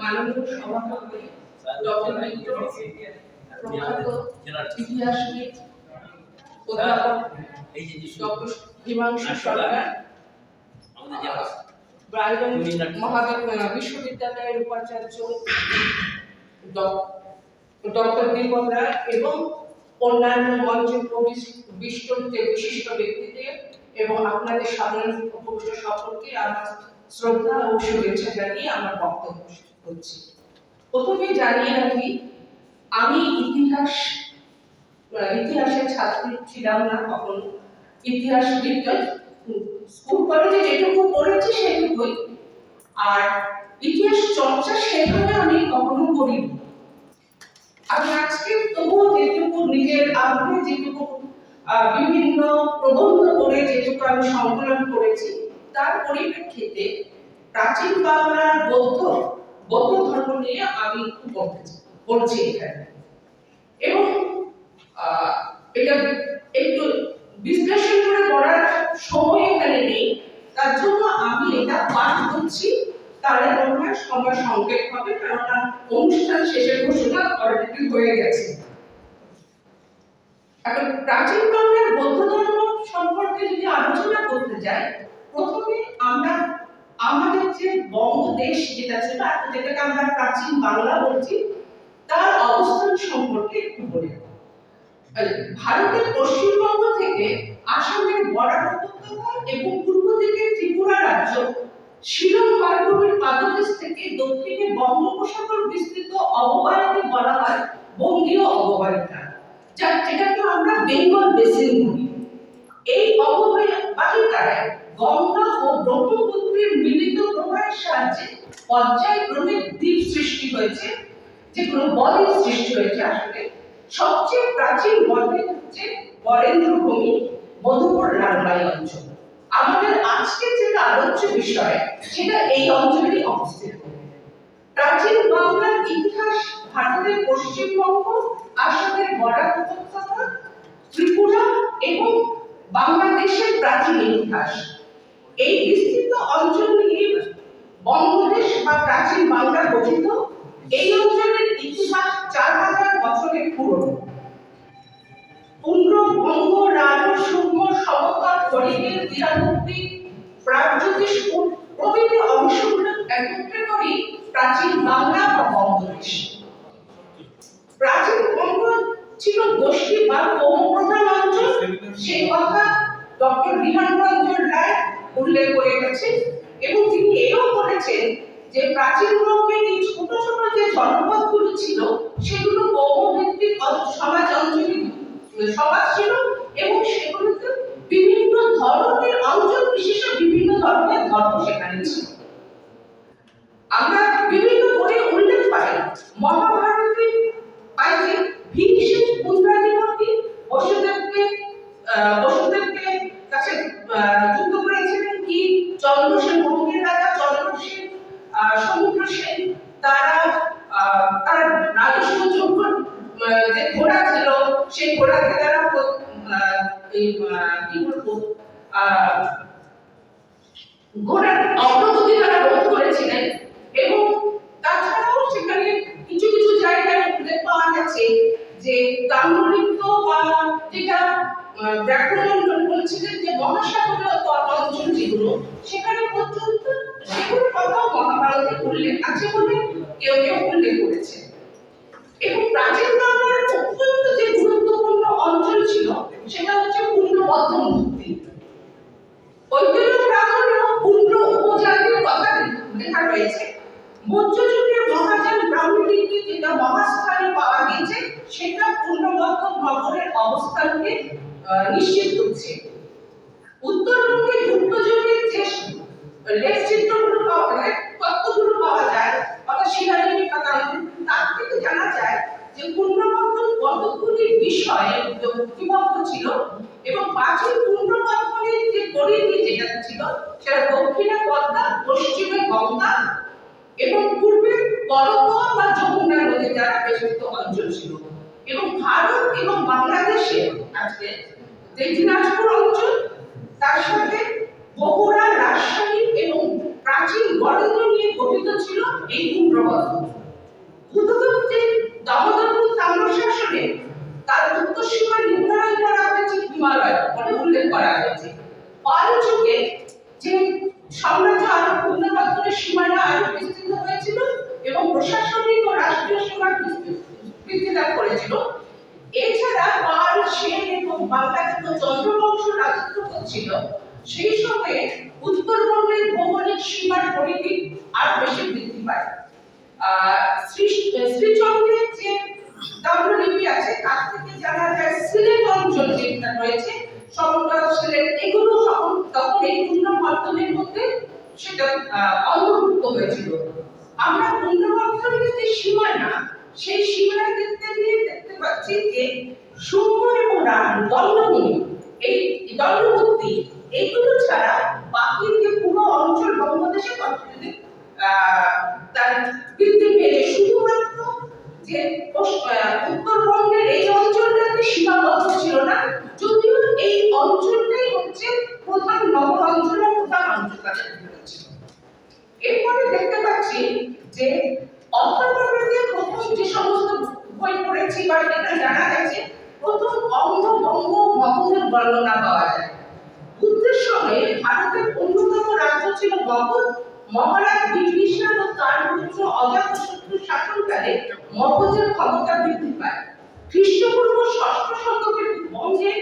মাননীয় সভাপতি, ডক্টর মিত্র প্রখ্যাত ইতিহাসবিদ অধ্যাপক ডক্টর হিমাংশু সরকার বিশ্ববিদ্যালয়ের উপাচার্য ডক্টর দীপক রায় এবং অন্যান্য মঞ্চে বিশিষ্ট বিশিষ্ট ব্যক্তিদের এবং আপনাদের সাধারণ সকলকে আমার শ্রদ্ধা ও শুভেচ্ছা জানিয়ে আমার বক্তব্য করছি। প্রথমে জানিয়ে রাখি, আমি ইতিহাস ইতিহাসের ছাত্রী ছিলাম না কখনো। ইতিহাস স্কুল, কলেজে যেটুকু পড়েছি সেটুকুই। আর ইতিহাস চর্চা সেভাবে আমি কখনো করিনি। আমি আজকে তবুও যেটুকু নিজের আগ্রহে যেটুকু বিভিন্ন প্রবন্ধ করে যেটুকু আমি সংকলন করেছি তার পরিপ্রেক্ষিতে প্রাচীন বাংলার বৌদ্ধ বৌদ্ধ ধর্ম নিয়ে আমি একটু বলতে বলছি এখানে। এবং এটা একটু বিশ্লেষণ করে পড়ার সময় এখানে নেই। তার জন্য আমি এটা পাঠ করছি। তাহলে মনে হয় সময় সংক্ষেপ হবে কেননা অনুষ্ঠান শেষের ঘোষণা অলরেডি হয়ে গেছে। এখন প্রাচীন বাংলার বৌদ্ধ ধর্ম সম্পর্কে যদি আলোচনা করতে যাই প্রথমে আমরা আমাদের যে বঙ্গদেশ যেটা ছিল যেটাকে আমরা প্রাচীন বাংলা বলছি, তার অবস্থান সম্পর্কে একটু বলি। ভারতের পশ্চিমবঙ্গ থেকে আসামের বর্ডার উপত্যকা এবং পূর্ব দিকে ত্রিপুরা রাজ্য, শিলং মালভূমির পাদদেশ থেকে দক্ষিণে বঙ্গোপসাগর বিস্তৃত অববাহিকা বলা হয় বঙ্গীয় অববাহিকা, যা যেটাকে আমরা বেঙ্গল বেসিন বলি। এই অববাহিকায় গঙ্গা ও ব্রহ্মপুত্রের মিলিত প্রবাহের সাহায্যে পর্যায়ক্রমে দ্বীপ সৃষ্টি হয়েছে যেগুলো বদ্বীপ সৃষ্টি হয়েছে আসলে। সবচেয়ে প্রাচীন বদ্বীপ হচ্ছে বরেন্দ্র ভূমি মধুপুর লালবাই অঞ্চল। আমাদের আজকে যেটা আলোচ্য বিষয়, সেটা এই অঞ্চলেই অবস্থিত। প্রাচীন বাংলার ইতিহাস, ভারতের পশ্চিমবঙ্গ, আসামের বরাক উপত্যকা ত্রিপুরা এবং বাংলাদেশের প্রাচীন ইতিহাস। এই বিস্তৃত অঞ্চল নিয়ে বঙ্গদেশ বা প্রাচীন বাংলা গঠিত, এই অঞ্চলের ইতিহাস চার হাজার বছরের পুরনো। রাজ সুগ্ম সমতল প্রাগজ্যোতিষপুর প্রভৃতি অংশগুলো একত্রে প্রাচীন বাংলা বা বঙ্গদেশ। প্রাচীন বঙ্গ ছিল গোষ্ঠী বা কৌমপ্রধান অঞ্চল, সেই কথা ডক্টর বিমান রঞ্জন রায় উল্লেখ করে গেছেন এবং তিনি এও বলেছেন যে প্রাচীন বঙ্গের এই ছোট ছোট যে জনপদগুলো ছিল, সেগুলো কৌমভিত্তিক সমাজ অঞ্চলে সমাজ ছিল এবং সেগুলোতে বিভিন্ন ধরনের অঞ্চল বিশেষে বিভিন্ন ধরনের ধর্ম সেখানে ছিল। আমরা মহাভারতে উল্লেখ আছে বলে কেউ কেউ উল্লেখ করেছে। এবং প্রাচীন বাংলার অত্যন্ত যে গুরুত্বপূর্ণ অঞ্চল ছিল, সেটা হচ্ছে পূর্ণবদ্ধ মুক্তি ঐতিহ্য প্রাচীন ও পূর্ণ উপজাতির কথা লেখা রয়েছে। মধ্যযুগের মহাযান ব্রাহ্মণীতে যেটা মহাস্থানে পাওয়া গেছে সেটা পূর্ণবদ্ধ নগরের অবস্থানকে নিশ্চিত করছে। উত্তরবঙ্গে গুপ্তযুগের যে লেখ পাওয়া যায় তত্ত্বগুলো পাওয়া যায়? অর্থাৎ শিলালিপি তার থেকে জানা যায় যে পূর্ণবদ্ধ কতগুলি বিষয়ে বিভক্ত ছিল এবং প্রাচীন পূর্ণবদ্ধের যে পরিধি যেটা ছিল, সেটা দক্ষিণে পদ্মা পশ্চিমে গঙ্গা এবং পূর্বে করতোয়া বা যমুনা নদী দ্বারা বেষ্টিত অঞ্চল ছিল। এবং ভারত এবং বাংলাদেশে আজকে যে দিনাজপুর অঞ্চল, তার সাথে বগুড়া, রাজশাহী এবং প্রাচীন বরেন্দ্র নিয়ে গঠিত ছিল এই কুম্ভবর্ধ বুদ্ধদেব দামোদরপুর তাম্রশাসনে তার উত্তর সীমা নির্ধারণ করা হয়েছে হিমালয়, বলে উল্লেখ করা হয়েছে। পাল যে সাম্রাজ্য আরও পূর্ণবর্তনের সীমানা আরও বিস্তৃত হয়েছিল এবং প্রশাসনিক ও রাষ্ট্রীয় সীমার বৃদ্ধি লাভ করেছিল, এছাড়া পাল, সেন এবং বাংলাদেশ চন্দ্রবংশ রাজত্ব করছিল। সেই সময়ে উত্তরবঙ্গের ভৌগোলিক সীমার পরিধি আরও বেশি বৃদ্ধি পায়। শ্রীচন্দ্রের যে তাম্রলিপি আছে, তার থেকে জানা যায় সিলেট অঞ্চল যেটা রয়েছে সিলেট, এগুলো তখন এই মধ্যে সেটা অন্তর্ভুক্ত হয়েছিল। আমরা পূর্ণ মাধ্যমের যে সেই সীমানা দেখতে গিয়ে দেখতে পাচ্ছি যে শুম্ভ এবং রাম দণ্ডভূমি, এই দণ্ডভূতি এগুলো ছাড়া বাকি যে পুরো অঞ্চল কতদিন তার বৃদ্ধি পেয়েছে শুধুমাত্র যে উত্তরবঙ্গের এই অঞ্চলটাতে সীমাবদ্ধ ছিল না, যদিও এই অঞ্চলটাই হচ্ছে প্রধান নগর অঞ্চল প্রধান অঞ্চল এরপরে দেখতে পাচ্ছি যে অথর্ববেদের প্রথম যে সমস্ত বই পড়েছি বা এটা জানা গেছে, প্রথম অঙ্গ বঙ্গ বর্ণনা পাওয়া যায় বুদ্ধের সময়ে ভারতের অন্যতম রাজ্য ছিল মগধ মহারাজ বিভীষণ ও তার পুত্র অজাতশত্রু শাসনকালে মগধের ক্ষমতা বৃদ্ধি পায়। খ্রিস্টপূর্ব ষষ্ঠ শতকের বঙ্গে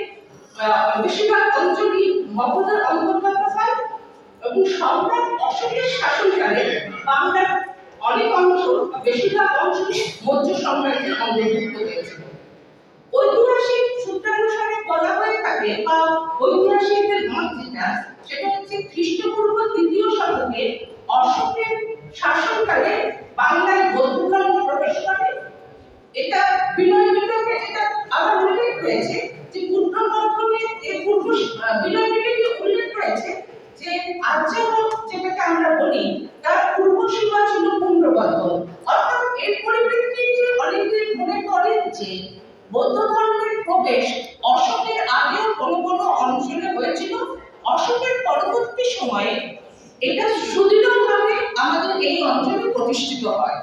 বেশিরভাগ অঞ্চলই মগধের অন্তর্গত হয় এবং সম্রাট অশোকের শাসনকালে বাংলার অনেক অংশ, বেশিরভাগ অংশই মৌর্য সাম্রাজ্যের অন্তর্ভুক্ত হয়েছিল। ঐতিহাসিক সূত্রানুসারে বলা হয়ে থাকে, বা ঐতিহাসিকদের মত যেটা, সেটা হচ্ছে খ্রিস্টপূর্ব তৃতীয় শতকে অশোকের শাসনকালে বাংলায় বৌদ্ধ ধর্ম প্রবেশ করে। এটা বিনয় বিটকে যেটা আবার উল্লেখ রয়েছে যে পূর্ণ বর্ধনে যে পূর্ব বিনয় বিটকে উল্লেখ রয়েছে যে আর্যাবর্ত যেটাকে আমরা বলি, তার পূর্ব সীমা ছিল পুণ্ডবর্ধন। অর্থাৎ এর পরিপ্রেক্ষিতে অনেকে মনে করেন যে বৌদ্ধ ধর্মের প্রবেশ অশোকের আগেও কোনো কোনো অঞ্চলে হয়েছিল। অশোকের পরবর্তী সময়ে এটা সুদৃঢ়ভাবে আমাদের এই অঞ্চলে প্রতিষ্ঠিত হয়।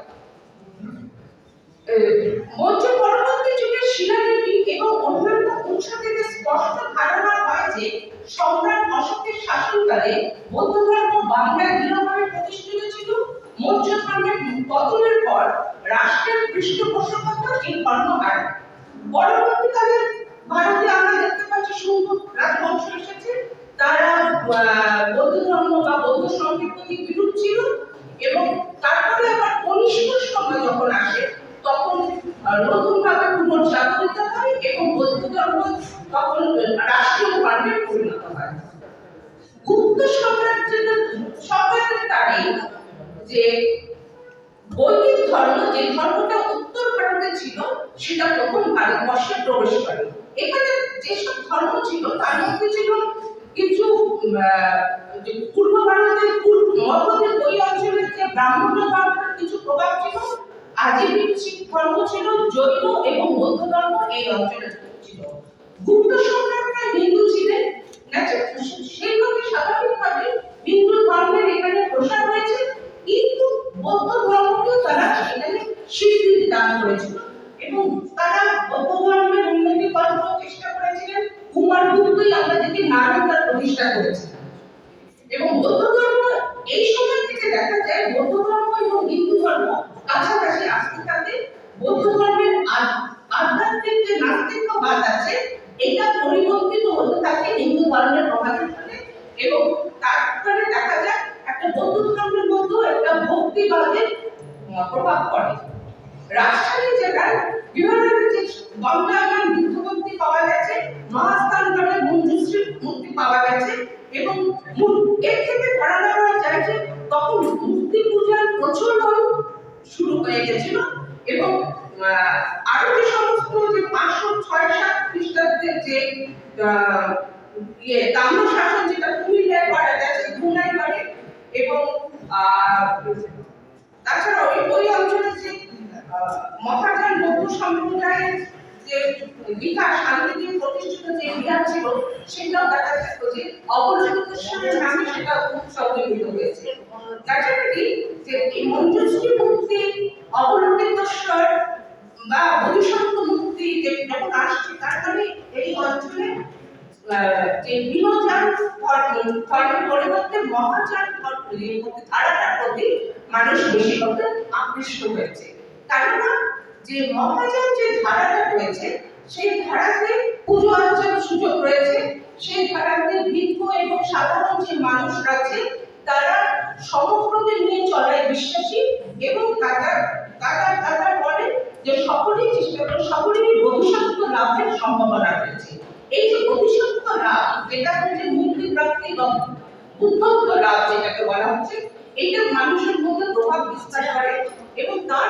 মৌর্য পরবর্তী যুগের শিলালিপি এবং অন্যান্য উৎস থেকে স্পষ্ট ধারণা হয় যে সম্রাট অশোকের শাসনকালে বৌদ্ধ ধর্ম বাংলায় দৃঢ়ভাবে প্রতিষ্ঠিত ছিল মৌর্য ধর্মের পতনের পর রাষ্ট্রের পৃষ্ঠপোষকতা এই ধর্ম পরবর্তীকালে ভারতে আমরা দেখতে পাচ্ছি শুঙ্গ রাজবংশ এসেছে। তারা বৌদ্ধ ধর্ম বা বৌদ্ধ সঙ্গের প্রতি বিরূপ ছিল এবং তারপরে আবার কনিষ্ঠ সময় যখন আসে তখন আহ, নতুনভাবে পুনর্জাগরিত হয় এবং বৌদ্ধ ধর্ম তখন রাষ্ট্রীয় ধর্মে পরিণত হয় গুপ্ত সাম্রাজ্যের সম্রাটের তারিখ যে বৈদিক ধর্ম যে ধর্মটা উত্তর ভারতে ছিল সেটা প্রথম ভারতবর্ষে প্রবেশ করে এখানে যেসব ধর্ম ছিল, তার মধ্যে ছিল কিছু পূর্ব ভারতের পূর্ব মগধের ওই অঞ্চলের যে ব্রাহ্মণ ধর্মের কিছু প্রভাব ছিল, আজীবিক ধর্ম ছিল, জৈন এবং বৌদ্ধ ধর্ম এই অঞ্চলে ছিল। গুপ্ত সম্রাটরা হিন্দু ছিলেন সেইভাবে স্বাভাবিকভাবে হিন্দু ধর্মের এখানে প্রসার হয়েছে, কিন্তু বৌদ্ধ ধর্মকেও তারা এখানে স্বীকৃতি দান করেছিল। এবং তারা বৌদ্ধ ধর্মের উন্নতি করার চেষ্টা করেছিলেন কুমার গুপ্তই আমাদেরকে নারদার প্রতিষ্ঠা করেছিলেন এবং বৌদ্ধ ধর্ম এই সময় থেকে দেখা যায় বৌদ্ধ ধর্ম এবং হিন্দু ধর্ম কাছাকাছি আসতে থাকে বৌদ্ধ ধর্মের আধ্যাত্মিক যে নাস্তিকবাদ আছে, এটা পরিবর্তিত হতে থাকে হিন্দু ধর্মের প্রভাবের ফলে এবং তারপরে দেখা যায়, একটা বৌদ্ধ ধর্মের মধ্যেও একটা ভক্তিবাদের প্রভাব পড়ে। রাজশাহী জেলার বিভিন্ন যে গঙ্গাগান বুদ্ধমূর্তি পাওয়া গেছে মহাস্থানগড়ের মঞ্জুশ্রী মূর্তি পাওয়া গেছে এবং এর থেকে করা তখন মূর্তি পূজার শুরু হয়ে গেছিল এবং আরও যে সমস্ত যে পাঁচশো ছয় সাত খ্রিস্টাব্দের যে ইয়ে তাম্র যেটা কুমিল্লায় পাওয়া গেছে ধুনাই পারে এবং তাছাড়া ওই ওই অঞ্চলের যে আহ, মহাযান বৌদ্ধ সম্প্রদায়ের যে বিকাশ শান্তিতে প্রতিষ্ঠিত যে বিহার ছিল সেটাও দেখা যাচ্ছে যে অবলোকেশ্বরের নামে সেটা উৎসর্গীকৃত হয়েছে। কাছাকাছি যে এই মঞ্জুশ্রী মূর্তি অবলম্বিতেশ্বর বা ভবিষ্যৎ মূর্তি যে যখন আসছে তার মানে এই অঞ্চলে যে বিনোচান ধর্মের পরিবর্তে মহাচান ধর্মের ধারাটার প্রতি মানুষ বেশি আকৃষ্ট হয়েছে। কেননা যে মহাযান যে ধারাটা রয়েছে, সেই ধারাতে পুজো অর্চনার সুযোগ রয়েছে। সেই ধারাতে ভিক্ষু এবং সাধারণ যে মানুষ আছে তারা সমগ্রকে নিয়ে চলায় বিশ্বাসী এবং তারা তারা তারা বলে যে সকলেই চেষ্টা করে, সকলেরই ভবিষ্যৎ লাভের সম্ভাবনা রয়েছে। এই যে ভবিষ্যৎ লাভ যেটা হচ্ছে মুক্তি প্রাপ্তি বা বুদ্ধত্ব লাভ যেটাকে বলা হচ্ছে, এটা মানুষের মধ্যে প্রভাব বিস্তার করে এবং তার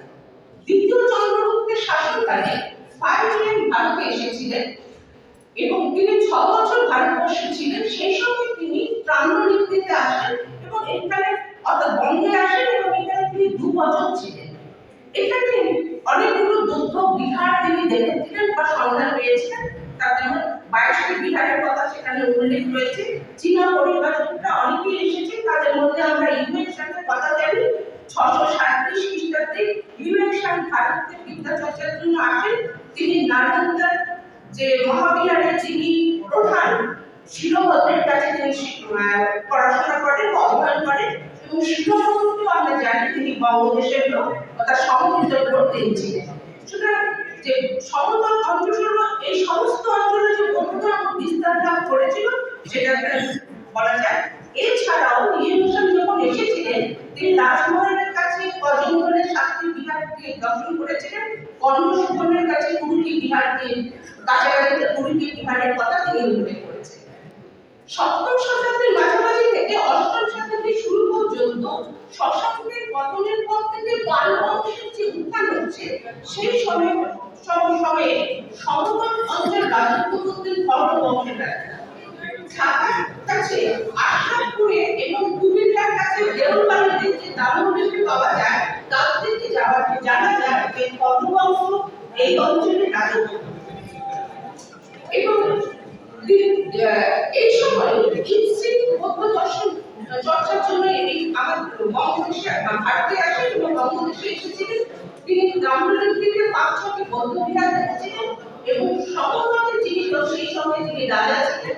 দ্বিতীয় চন্দ্রগুপ্তের শাসনকালে ফাইভ ভারতে এসেছিলেন এবং তিনি ছ বছর ভারতবর্ষে ছিলেন, সেই সময় তিনি প্রাণনীতিতে আসেন এবং এখানে অর্থাৎ বঙ্গে আসেন এবং এখানে তিনি দু বছর ছিলেন। এখানে অনেকগুলো বৌদ্ধ বিহার তিনি দেখেছিলেন বা সন্ধান পেয়েছিলেন যেমন বাইশটি বিহারের কথা সেখানে উল্লেখ রয়েছে, চীনা পরিবারটা অনেকেই এসেছে, তাদের মধ্যে আমরা ইউএন সাথে কথা জানি ছশো সাঁত্রিশ খ্রিস্টাব্দে ইউএন সান ভারতে বিদ্যা চর্চার জন্য আসেন। তিনি যে মহাবিহারের যিনি প্রধান শিলভদ্রের কাছে তিনি পড়াশোনা করেন অধ্যয়ন করেন এবং শিলভদ্রকেও আমরা জানি তিনি বঙ্গদেশের লোক ছিলেন। সুতরাং যে সমতল অঞ্চল, এই সমস্ত অঞ্চলে যে বিস্তার লাভ করেছিল, সেটাকে বলা যায়। এছাড়াও ইউনুসান যখন এসেছিলেন, তিনি রাজমহলের কাছে অজঙ্গলের সাতটি বিহারকে দর্শন করেছিলেন কর্ণসুবর্ণের কাছে কুড়িটি বিহারকে, কাছাকাছিতে কুড়িটি বিহারের কথা তিনি উল্লেখ করেছেন। সপ্তম শতাব্দীর মাঝামাঝি থেকে অষ্টম শতাব্দী শুরু পর্যন্ত শশাঙ্কের পতনের পর থেকে পাল বংশের যে উত্থান হচ্ছে, সেই সময় সম- সময়ে সমতল অঞ্চল রাজত্ব করতেন ধর্ম বংশেরা ঢাকার কাছে আশরাফপুরে এবং কুমিল্লার কাছে দেওলবাড়িতে যে দামোদরকে পাওয়া যায়, তার থেকে যাওয়া জানা যায়? যে ধর্মবংশ এই অঞ্চলে রাজত্ব এবং এই সময় হিন্দু বৌদ্ধ দর্শন চর্চার জন্য এই আমাদের বঙ্গদেশে ভারতে আসেন এবং বঙ্গদেশে এসেছিলেন। তিনি ব্রাহ্মণের দিকে পাঁচ ছটি বৌদ্ধ বিহার দেখেছিলেন এবং সমগ্রতে যিনি তো সেই সময় যিনি রাজা ছিলেন।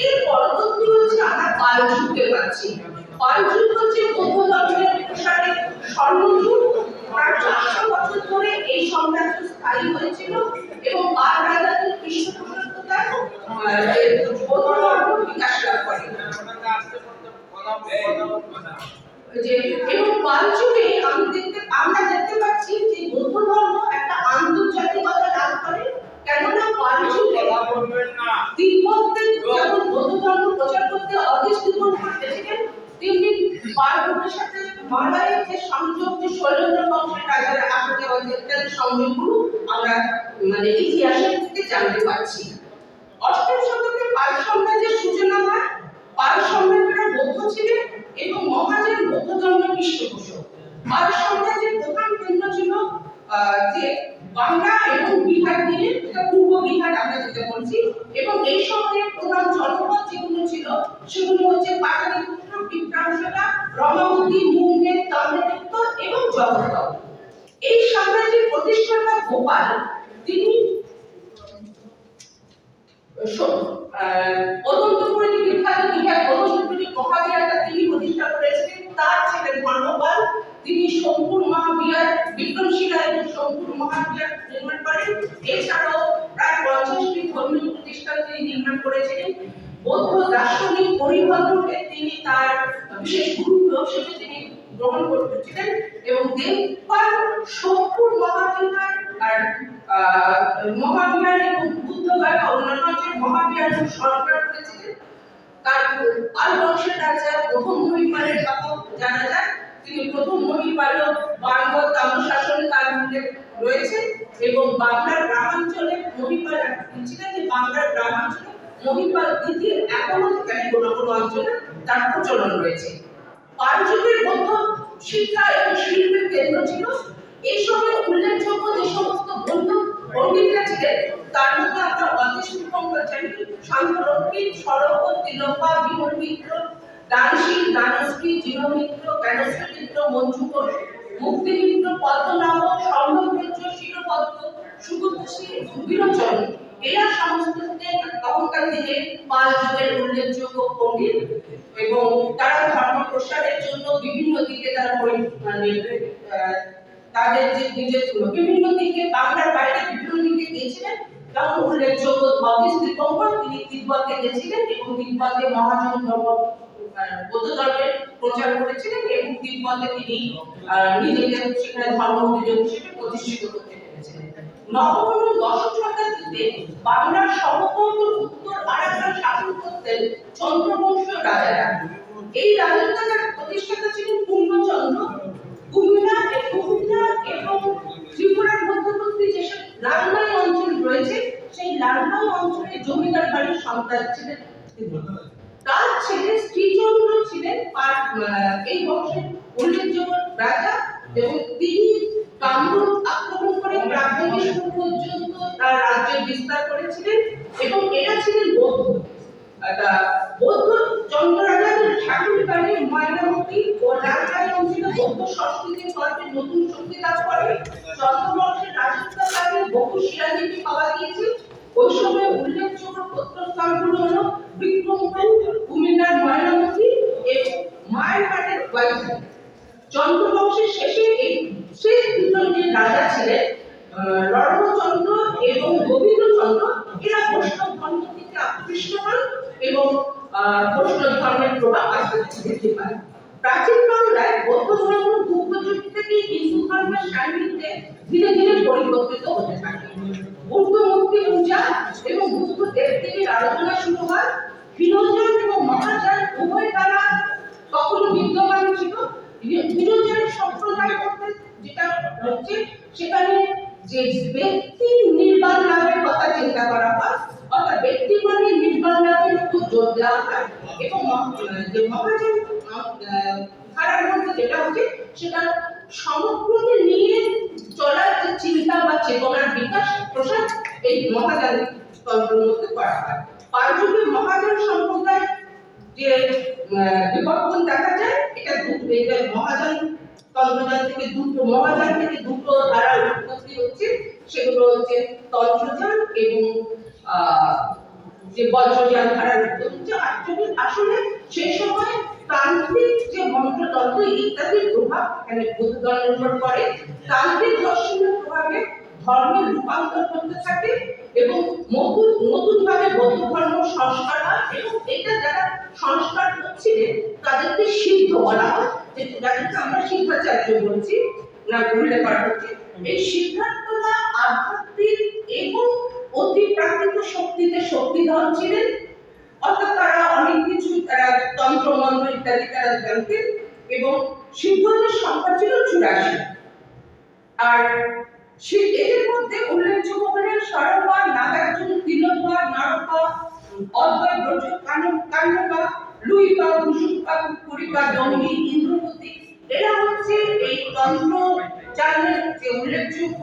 এর পরবর্তী হচ্ছে আমরা পাল যুগকে পাচ্ছি। পাল যুগ হচ্ছে বৌদ্ধ ধর্মের প্রসারে স্বর্ণযুগ প্রায় চারশো বছর ধরে এই সাম্রাজ্য স্থায়ী হয়েছিল এবং পাল রাজাদের পৃষ্ঠপোষকতায় বিকাশ লাভ করে। যে, এবং যুগে আমি দেখতে, আমরা দেখতে পাচ্ছি যে বৌদ্ধ ধর্ম একটা আন্তর্জাতিকতা লাভ করে। কেননা বৌদ্ধ ধর্ম প্রচার করতে অদেশ তীব্বত এসেছিলেন তেমনি পার্বত্যের সাথে মালয়ের যে সংযোগ যে শৈলেন্দ্র বংশের রাজারা আসতে হয়েছে ইত্যাদি সংযোগগুলো আমরা মানে ইতিহাসের থেকে জানতে পারছি। অষ্টম শতকে পাল সাম্রাজ্যের সূচনা হয়। পাল সম্রাটরা বৌদ্ধ ছিলেন এবং মহাযান বৌদ্ধ ধর্মের পৃষ্ঠপোষক। পাল সাম্রাজ্যের প্রধান কেন্দ্র ছিল আহ, যে বাংলা এবং বিহার নিয়ে যেটা আমরা যেটা বলছি এবং এই সময়ে প্রধান জনপদ যেগুলো ছিল সেগুলো হচ্ছে পাটলিপুত্র বিক্রমশালা রমাবতী মুঙ্গের তাম্রলিপ্ত এবং জগদ্দল এই সাম্রাজ্যের প্রতিষ্ঠাতা গোপাল তিনি অনন্তপুরে যে বিখ্যাত বিহার গণসূত্রটি মহাবিহারটা তিনি প্রতিষ্ঠা করেছিলেন তার ছেলে ধর্মপাল তিনি শঙ্কুর মহাবিহার বিক্রমশিলা এবং শঙ্কুর মহাবিহার নির্মাণ করেন করেন এছাড়াও প্রায় পঞ্চাশটি ধর্মীয় প্রতিষ্ঠান তিনি নির্মাণ করেছিলেন বৌদ্ধ দার্শনিক পরিবর্তনকে তিনি তার বিশেষ গুরুত্ব হিসেবে তিনি গ্রহণ করেছিলেন এবং দেবপাল সোমপুর মহাবিহার আর আহ, মহাবিহার এবং বুদ্ধগয়া বা অন্যান্য যে মহাবিহার সরকার করেছিলেন, তার পাল বংশের রাজা, প্রথম মহিপালের কথা জানা যায়। তিনি প্রথম মহিপাল বাংলা তাম্রশাসনে তার উল্লেখ রয়েছে এবং বাংলার গ্রামাঞ্চলে মহিপাল ছিলেন যে বাংলার গ্রামাঞ্চলে মহিপাল দ্বিতীয় এখনও সেখানে কোনো কোনো অঞ্চলে তার প্রচলন রয়েছে। পাল যুগের মধ্য শিক্ষা এবং শিল্পের কেন্দ্র ছিল এই সময় উল্লেখযোগ্য যে সমস্ত বৌদ্ধ পণ্ডিতরা ছিলেন, তার মধ্যে আমরা অতীশ দীপঙ্কর জানি শান্তরক্ষী সরব তিলম্বা বিমল মিত্র দানশীল দানশ্রী জিনমিত্র জ্ঞানশ্রী মিত্র মঞ্জু ঘোষ মুক্তি মিত্র পদ্মনাভ স্বর্ণভদ্র শিরপদ্ম সুবুদ্ধশ্রী বিরোচন এরা সমস্ত তখনকার দিনে পাল যুগের উল্লেখযোগ্য পণ্ডিত এবং তারা ধর্ম প্রসারের জন্য বিভিন্ন দিকে তারা মানে তাদের যে নিজের বিভিন্ন দিকে বাংলার বাইরে বিভিন্ন দিকে গিয়েছিলেন। উল্লেখযোগ্য দীপঙ্কর তিনি তিব্বতে গেছিলেন এবং তিব্বতে মহাজন ধর্ম বৌদ্ধ ধর্মের প্রচার করেছিলেন এবং তিব্বতে তিনি নিজেকে সেখানে ধর্ম হিসেবে প্রতিষ্ঠিত করতে নবম দশম শতাব্দীতে বাংলার সমগ্র উত্তর আরাকান শাসন করতেন চন্দ্রবংশীয় রাজারা। এই রাজত্বের প্রতিষ্ঠাতা ছিলেন পূর্ণচন্দ্র কুমিল্লা কুমিল্লা এবং ত্রিপুরার মধ্যবর্তী যেসব লালমাই অঞ্চল রয়েছে, সেই লালমাই অঞ্চলে জমিদার বাড়ির সন্তান ছিলেন তার ছেলে শ্রীচন্দ্র ছিলেন এই বংশের উল্লেখযোগ্য রাজা এবং তিনি কামরূপ আক্রমণ করে প্রাগ থেকে পর্যন্ত তার রাজ্যের বিস্তার করেছিলেন এবং এরা ছিলেন বৌদ্ধ। বৌদ্ধ চন্দ্র রাজাদের ঠাকুরকারী ময়নামতি ও রাজধানী অঞ্চলে বৌদ্ধ সংস্কৃতির গল্পে নতুন শক্তি লাভ করে, চন্দ্রবংশের রাজত্বকালে বহু শিলালিপি পাওয়া গিয়েছে। উল্লেখযোগ্য প্রত্নস্থানগুলো হলো বিক্রমপুর কুমিল্লার এবং মায়েরহাটের ওয়াইফাই চন্দ্রবংশের শেষে এই শেষ রাজা ছিলেন? রণচন্দ্র এবং গোবিন্দচন্দ্র এরা বৈষ্ণব আকৃষ্ট হন এবং বৈষ্ণব ধর্মের প্রভাব আস্তে আস্তে বৃদ্ধি প্রাচীন বাংলায় বৌদ্ধ ধর্ম গুপ্তযুগ থেকে হিন্দু ধর্মের সান্নিধ্যে ধীরে ধীরে পরিবর্তিত হতে থাকে। বুদ্ধ মূর্তি পূজা এবং বুদ্ধ দেব দেবীর আরাধনা শুরু হয়। ফিরোজান এবং মহাজান উভয় দ্বারা তখন বিদ্যমান ছিল। বিরোধের সম্প্রদায় করতে যেটা হচ্ছে, সেখানে যে ব্যক্তি নির্বাণ লাভের কথা চিন্তা করা হয় অর্থাৎ ব্যক্তি মানে নির্বাণ লাভের জোর দেওয়া হয়। এবং যে মহাজন ধারার মধ্যে যেটা হচ্ছে, সেটা সমগ্রকে নিয়ে চলার যে চিন্তা বা চেতনার বিকাশ, প্রসার এই মহাজান তন্ত্রের মধ্যে করা হয়। পাঁচযুগে মহাজন সম্প্রদায় যে বিবর্তন দেখা যায়, এটা এটা মহাযান তন্ত্রযান থেকে দুটো মহাযান থেকে দুটো ধারা উৎপত্তি হচ্ছে। সেগুলো হচ্ছে তন্ত্রযান এবং যে বজ্রযান ধারার হচ্ছে আসলে আসলে সেই সময় তান্ত্রিক যে মন্ত্রতন্ত্র, ইত্যাদির প্রভাব এখানে বৌদ্ধ ধর্মের উপর তান্ত্রিক দর্শনের প্রভাবে ধর্মের রূপান্তর করতে থাকে এবং নতুন নতুন ভাবে বৌদ্ধ ধর্ম সংস্কার হয় এবং এটা যারা সংস্কার করছিলেন, তাদেরকে সিদ্ধ বলা হয়। যাদেরকে আমরা সিদ্ধাচার্য বলছি, না উল্লেখ করা হচ্ছে। এই সিদ্ধার্থরা আধ্যাত্মিক এবং অতি প্রাকৃত শক্তিতে শক্তিধর ছিলেন। অর্থাৎ তারা অনেক কিছু, তারা তন্ত্র, মন্ত্র ইত্যাদি তারা জানতেন এবং সিদ্ধদের সংখ্যা ছিল চুরাশি। আর এদের মধ্যে উল্লেখযোগ্য হলেন সরবা নাগার্জুন অদ্বয় ব্রজ ইন্দ্রপতি। এরা হচ্ছে এই তন্ত্র চালের যে উল্লেখযোগ্য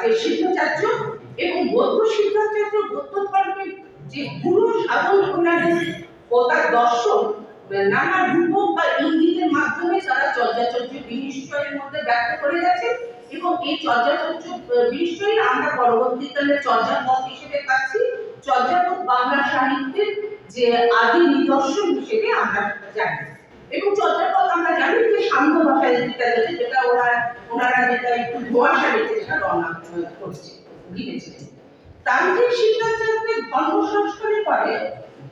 যে সিদ্ধাচার্য এবং বৌদ্ধ সিদ্ধাচার্য বৌদ্ধ যে গুরু সাধন প্রণালী ও তার দর্শন নানা রূপক বা ইঙ্গিতের মাধ্যমে তারা চর্যাচর্য বিনিশ্চয়ের মধ্যে ব্যক্ত করে গেছে এবং এই চর্যাচর্য বিনিশ্চয় আমরা পরবর্তীকালে চর্যাপদ হিসেবে পাচ্ছি। চর্যাপদ বাংলা সাহিত্যের যে আদি নিদর্শন হিসেবে আমরা জানি। এবং চর্চার পথ আমরা জানি যে সান্ধ্য ভাষায় যেটা যেটা ওরা ওনারা যেটা একটু ধোঁয়াশা রেখে যেটা রওনা করছে। লিখেছিলেন তান্ত্রিক শিক্ষাচার্যের ধর্ম সংস্কারের পরে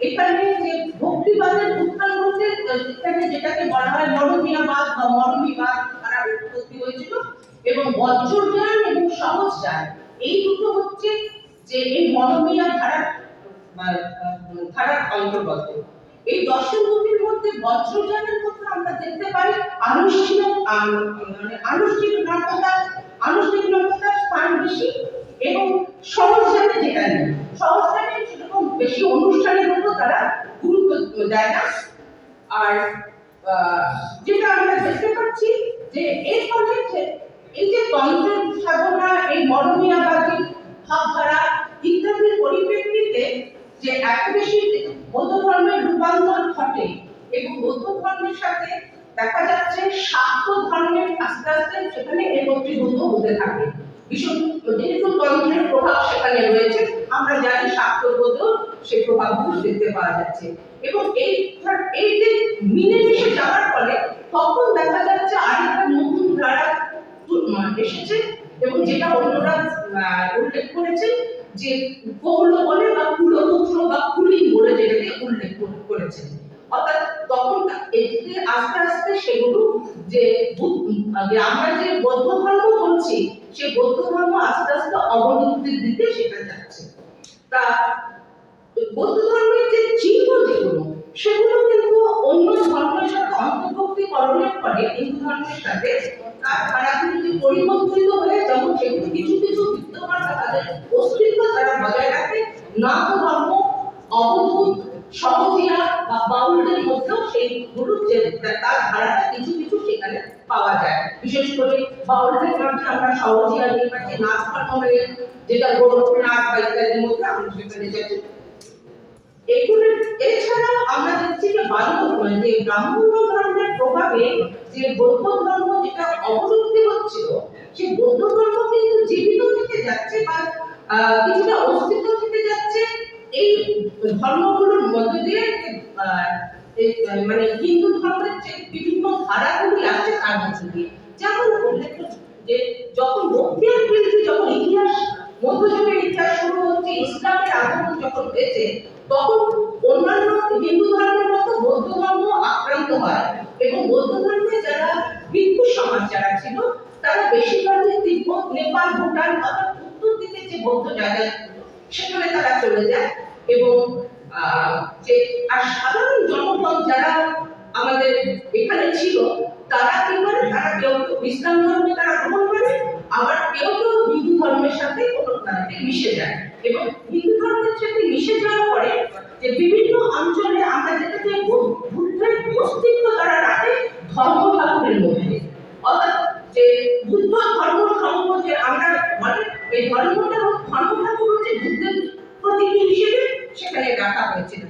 এখানে যে ভক্তিবাদের উত্থান ঘটে এখানে যেটাকে বলা হয় মরমিয়াবাদ বা মরমিবাদ তারা উৎপত্তি হয়েছিল, এবং বজ্রজ্ঞান এবং সহজ এই দুটো হচ্ছে যে এই মরমিয়া ধারা ধারার অন্তর্গত। এই দর্শন দুটির মধ্যে বজ্রজ্ঞানের মধ্যে আমরা দেখতে পাই আনুষ্ঠানিক মানে আনুষ্ঠানিকতা আনুষ্ঠানিকতার স্থান বেশি এবং সহজজ্ঞানে যেটা নেই সহজজ্ঞানে সেরকম বেশি অনুষ্ঠানের উপর তারা গুরুত্ব দেয় না। আর যেটা আমরা দেখতে পাচ্ছি যে এর ফলে এই যে তন্ত্র সাধনা, এই মরমিয়াবাদী ভাবধারা, ইত্যাদির পরিপ্রেক্ষিতে যে এত বেশি বৌদ্ধ ধর্মের রূপান্তর ঘটে এবং বৌদ্ধ ধর্মের সাথে দেখা যাচ্ছে শাক্ত ধর্মের আস্তে আস্তে সেখানে একত্রীভূত হতে থাকে। যেহেতু তন্ত্রের প্রভাব সেখানে রয়েছে। আমরা জানি সেই দেখতে পাওয়া যাচ্ছে। এবং এই এই যে মিলেমিশে যাওয়ার ফলে তখন দেখা যাচ্ছে আরেকটা নতুন ধারা এসেছে এবং যেটা অন্যরা উল্লেখ করেছেন যে কৌল বলে বা কুলপুত্র বা কুলি বলে যেটাকে উল্লেখ করে- করেছেন অর্থাৎ তখন তা- এদিকে আস্তে আস্তে সেগুলো যে আমরা যে বৌদ্ধ ধর্ম বলছি সে বৌদ্ধ ধর্ম আস্তে আস্তে অবলুপ্তির দিকে সেটা যাচ্ছে। তা বৌদ্ধ ধর্মের যে চিহ্ন যেগুলো, সেগুলো কিন্তু অন্য ধর্মের সাথে অন্তর্ভুক্তিকরণের ফলে হিন্দু ধর্মের সাথে তার ধারাগুলি পরিবর্তিত হয়ে যেমন সেগুলো কিছু কিছু বিদ্যমান তাদের অস্তিত্ব তারা বজায় রাখে নাথ ধর্ম অবধূত সহজিয়া বা বাউলদের মধ্যেও সেইগুলো যে তার ধারাটা কিছু কিছু সেখানে পাওয়া যায়। বিশেষ করে বাউলদের মধ্যে আমরা সহজিয়া নিয়ে পাচ্ছি নাথ ধর্মের যেটা গোরখনাথ বা ইত্যাদির মধ্যে আমরা সেখানে যাচ্ছি এগুলো, এছাড়াও আমরা দেখছি যে যে ব্রাহ্মণ ধর্মের প্রভাবে যে বৌদ্ধ ধর্ম যেটা অবলুপ্তি হচ্ছিল, সেই বৌদ্ধ ধর্ম কিন্তু জীবিত থেকে যাচ্ছে বা কিছুটা অস্তিত্ব থেকে যাচ্ছে। এই ধর্মগুলোর মধ্যে দিয়ে মানে হিন্দু ধর্মের যে বিভিন্ন ধারাগুলি আছে তার মধ্যে দিয়ে। যেমন উল্লেখ যে যখন বক্তিয়ার বিরুদ্ধে যখন ইতিহাস, মধ্যযুগের ইতিহাস শুরু হচ্ছে, ইসলামের আগমন যখন হয়েছে, তখন অন্যান্য হিন্দু ধর্মের মতো বৌদ্ধ ধর্ম আক্রান্ত হয়। বুদ্ধের প্রতীকী হিসেবে সেখানে রাখা হয়েছিল।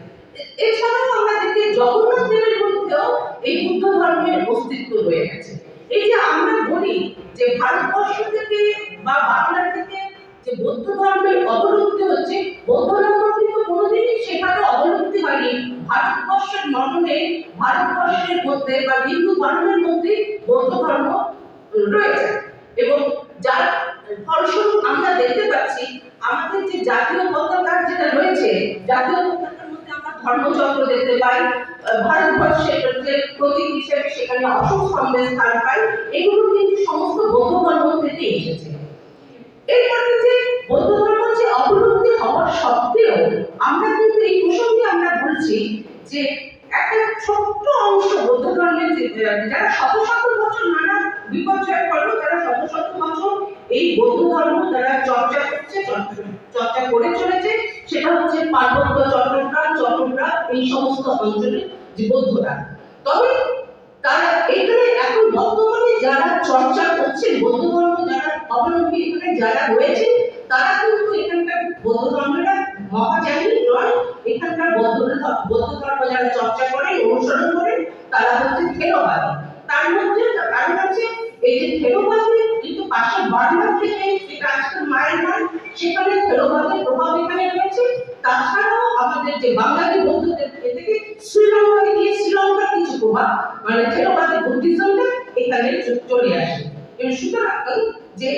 এছাড়াও আমরা জগন্নাথ দেবের মধ্যেও এই বুদ্ধ ধর্মের অস্তিত্ব রয়ে গেছে। এই যে আমরা বলি যে ভারতবর্ষ থেকে বা বাংলা থেকে যে বৌদ্ধ ধর্মের অবলুপ্তি হচ্ছে, বৌদ্ধ ধর্ম কিন্তু কোনোদিনই সেখানে অবলুপ্তি হয়নি। ভারতবর্ষের মননে ভারতবর্ষের মধ্যে বা হিন্দু ধর্মের মধ্যে বৌদ্ধ ধর্ম রয়েছে। এবং যার ফলস্বরূপ আমরা দেখতে পাচ্ছি, আমাদের যে জাতীয় পতাকার যেটা রয়েছে, জাতীয় পতাকার মধ্যে আমরা ধর্মচক্র দেখতে পাই ভারতবর্ষের যে প্রতীক হিসেবে সেখানে অশোক স্তম্ভের স্থান পাই এগুলো কিন্তু সমস্ত বৌদ্ধ ধর্ম থেকে এসেছে। এর মধ্যে যে অঞ্চলের যে বৌদ্ধরা তবে তারা এখানে এখন বর্তমানে যারা চর্চা করছে বৌদ্ধ ধর্ম যারা অবলম্বী এখানে যারা রয়েছে, তারা কিন্তু এখানকার বৌদ্ধ ধর্মেরা মহাজানী নয়। এখানকার বৌদ্ধ বৌদ্ধ ধর্ম যারা চর্চা করে, অনুসরণ করে, তারা হচ্ছে থেরবাদী। তার মধ্যে কারণ আছে এই যে থেরবাদী, কিন্তু পাশে বার্মা থেকে যেটা আজকে মায়ানমার সেখানে থেরবাদের প্রভাব এখানে রয়েছে। তাছাড়াও আমাদের যে বাঙালি বৌদ্ধদের শ্রীলঙ্কায় গিয়ে শ্রীলঙ্কার কিছু প্রভাব মানে থেরোবাদী বুদ্ধিজমটা এখানে চলে আসে। এবং সুতরাং যে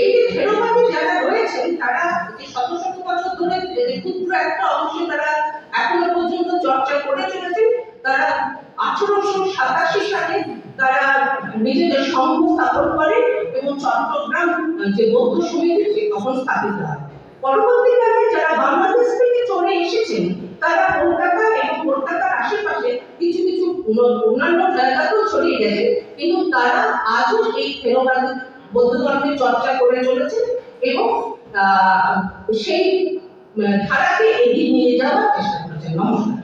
এই যে থেরোবাদী যারা রয়েছেন, তারা যে শত শত বছর ধরে ক্ষুদ্র একটা অংশ তারা এখনও পর্যন্ত চর্চা করে চলেছেন, তারা আঠারোশো সাতাশি সালে তারা নিজেদের সংঘ স্থাপন করে এবং চট্টগ্রাম, যে বৌদ্ধ সমিতি তখন স্থাপিত হয়। পরবর্তীকালে যারা বাংলাদেশ থেকে চলে এসেছেন তারা কলকাতা এবং কলকাতার আশেপাশে কিছু কিছু অন্য- অন্যান্য জায়গাতেও ছড়িয়ে গেছে। কিন্তু তারা আজও এই থেরোবাদ বৌদ্ধ ধর্মের চর্চা করে চলেছে এবং সেই ধারাকে এগিয়ে নিয়ে যাওয়ার চেষ্টা করেছে। নমস্কার।